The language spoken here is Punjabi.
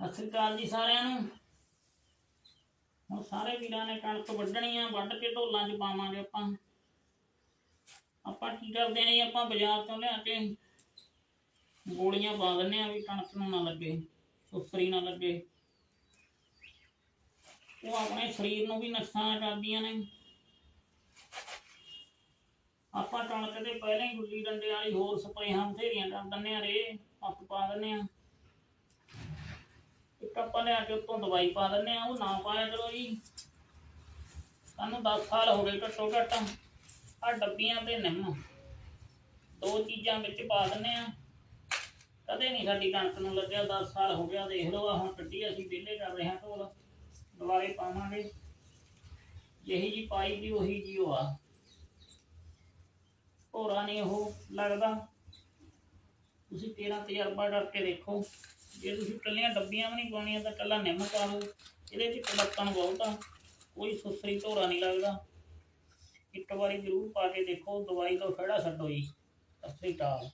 ਸਤਿ ਸ੍ਰੀ ਅਕਾਲ ਜੀ ਸਾਰਿਆਂ ਨੂੰ। ਹੁਣ ਸਾਰੇ ਵੀਰਾਂ ਨੇ ਕਣਕ ਵੱਢਣੀ ਆ, ਵੱਢ ਕੇ ਢੋਲਾਂ 'ਚ ਪਾਵਾਂਗੇ ਆਪਾਂ। ਆਪਾਂ ਕੀ ਕਰਦੇ ਆ ਜੀ, ਆਪਾਂ ਬਾਜ਼ਾਰ ਤੋਂ ਲਿਆ ਕੇ ਗੋਲੀਆਂ ਪਾ ਦਿੰਨੇ ਆ ਵੀ ਕਣਕ ਨੂੰ ਨਾ ਲੱਗੇ ਸੁਫਰੀ ਨਾ ਲੱਗੇ। ਉਹ ਆਪਣੇ ਸਰੀਰ ਨੂੰ ਵੀ ਨੁਕਸਾਨ ਕਰਦੀਆਂ ਨੇ। ਆਪਾਂ ਕਣਕ ਦੇ ਪਹਿਲਾਂ ਹੀ ਗੁੱਲੀ ਡੰਡੇ ਵਾਲੀ ਹੋਰ ਸਪਰੇਹਾਂ ਬਥੇਰੀਆਂ ਕਰ ਦਿੰਨੇ ਆ ਰੇ ਪੱਪ ਪਾ ਦਿੰਨੇ ਆ। ਇੱਕ ਆਪਾਂ ਲਿਆ ਕੇ ਉੱਤੋਂ ਦਵਾਈ ਪਾ ਦਿੰਨੇ ਆ ਉਹ ਨਾ ਪਾਇਆ ਕਰੋ ਜੀ। ਸਾਨੂੰ 10 ਸਾਲ ਹੋ ਗਏ ਘੱਟੋ ਘੱਟ। ਆ ਡੱਬੀਆਂ ਤੇ ਨਿੰਮ ਦੋ ਚੀਜ਼ਾਂ ਵਿੱਚ ਪਾ ਦਿੰਨੇ ਆ ਕਦੇ ਨਹੀਂ ਸਾਡੀ ਕਣਕ ਨੂੰ ਲੱਗਿਆ 10 ਸਾਲ ਹੋ ਗਿਆ, ਦੇਖ ਲਓ ਆ ਹੁਣ ਕੱਢੀ ਅਸੀਂ ਵਿਹਲੇ ਕਰ ਰਹੇ ਹਾਂ ਢੋਲ ਦੁਬਾਰੇ ਪਾਵਾਂਗੇ। ਜਿਹੀ ਜੀ ਪਾਈ ਦੀ, ਉਹੀ ਜੀ ਉਹ ਆ। ਹੋਰਾਂ ਨਹੀਂ ਉਹ ਲੱਗਦਾ। ਤੁਸੀਂ ਤੇਰਾ ਤਜਰਬਾ ਕਰਕੇ ਦੇਖੋ। ਜੇ ਤੁਸੀਂ ਕੱਲੀਆਂ ਡੱਬੀਆਂ ਵੀ ਨਹੀਂ ਪਾਉਣੀਆਂ ਤਾਂ ਕੱਲਾ ਨਿੰਮ ਪਾ ਲਓ। ਇਹਦੇ ਵਿੱਚ ਕਲੱਕਣ ਬਹੁਤ ਕੋਈ ਸੁਸਰੀ ਧੋਰਾ ਨਹੀਂ ਲੱਗਦਾ। ਇੱਕ ਵਾਰੀ ਜ਼ਰੂਰ ਪਾ ਕੇ ਦੇਖੋ, ਦਵਾਈ ਤੋਂ ਖੜਾ ਛੱਡੋ ਜੀ। ਸਤਿ ਸ੍ਰੀ ਅਕਾਲ।